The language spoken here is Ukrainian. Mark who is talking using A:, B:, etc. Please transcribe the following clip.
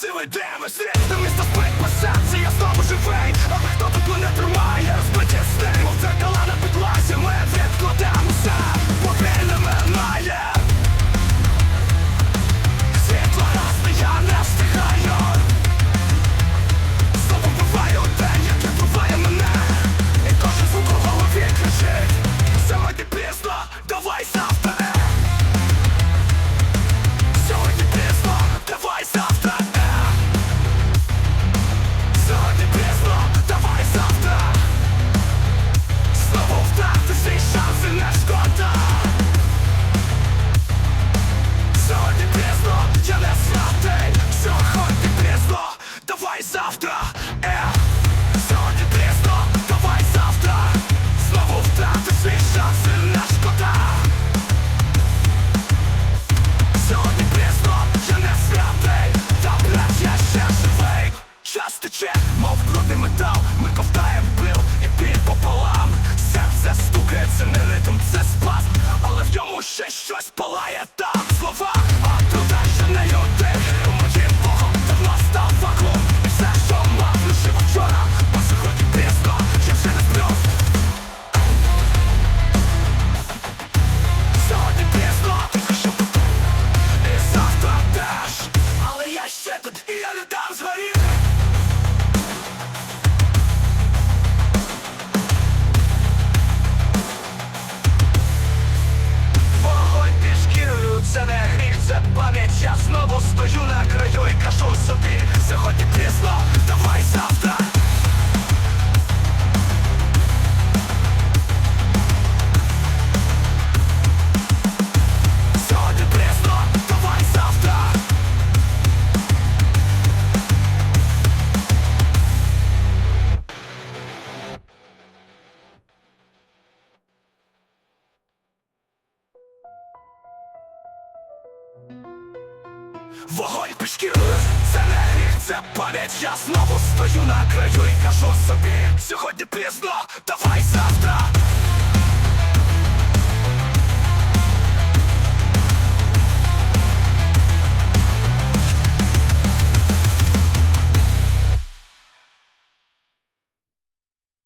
A: Сили демонстрять, місто спить, я знову живий. Я не дам згоріти Вогонь під шкірою, не гріх, це пам'ять. Я знову стою на краю і кажу собі Вогонь пішки, це не рік, це пам'ять. Я знову стою на краю і кажу собі. Сьогодні пізно, давай завтра.